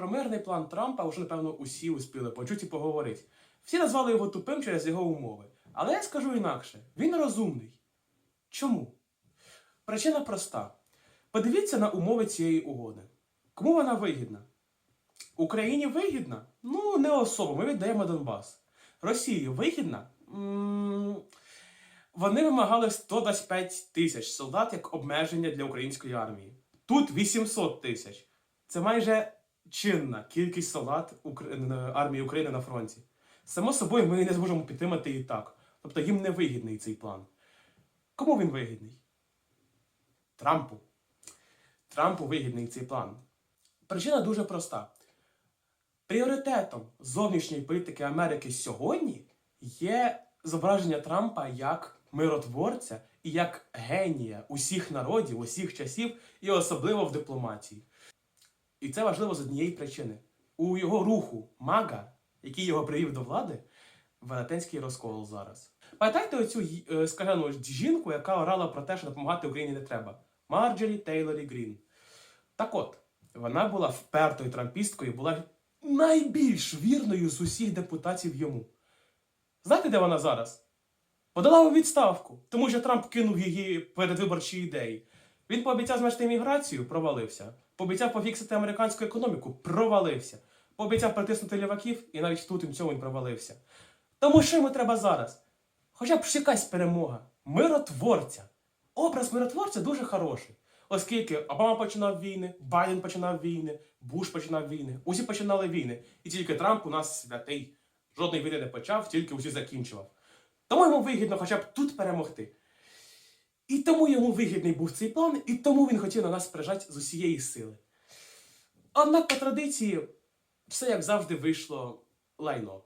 про мирний план Трампа вже, напевно, усі успіли почути і поговорити. Всі назвали його тупим через його умови. Але я скажу інакше: він розумний. Чому? Причина проста. Подивіться на умови цієї угоди. Кому вона вигідна? Україні вигідна? Ну, не особо. Ми віддаємо Донбас. Росії вигідна? М, Вони вимагали 125 тисяч солдат як обмеження для української армії. Тут 800 тисяч. Це майже чинна кількість солдат е, армії України на фронті. Само собою, ми не зможемо підтримати і так. Тобто їм не вигідний цей план. Кому він вигідний? Трампу. Трампу вигідний цей план. Причина дуже проста. Пріоритетом зовнішньої політики Америки сьогодні є зображення Трампа як миротворця і як генія усіх народів, усіх часів, і особливо в дипломатії. І це важливо з однієї причини. У його руху Мага, який його привів до влади, велетенський розкол зараз. Пам'ятаєте оцю е, скажену жінку, яка орала про те, що допомагати Україні не треба? Марджорі Тейлорі Грін. Так от, вона була впертою трампісткою, була найбільш вірною з усіх депутатів йому. Знаєте, де вона зараз? Подала у відставку, тому що Трамп кинув її передвиборчі ідеї. Він пообіцяв зменшити імміграцію, провалився. Пообіцяв пофіксити американську економіку, провалився. Пообіцяв притиснути ліваків, і навіть тут і в цьому він провалився. Тому що йому треба зараз? Хоча б якась перемога. Миротворця. Образ миротворця дуже хороший. Оскільки Обама починав війни, Байден починав війни, Буш починав війни, усі починали війни. І тільки Трамп у нас святий. Жодної війни не почав, тільки усі закінчував. Тому йому вигідно хоча б тут перемогти. І тому йому вигідний був цей план, і тому він хотів на нас прижати з усієї сили. Однак по традиції все як завжди вийшло лайно.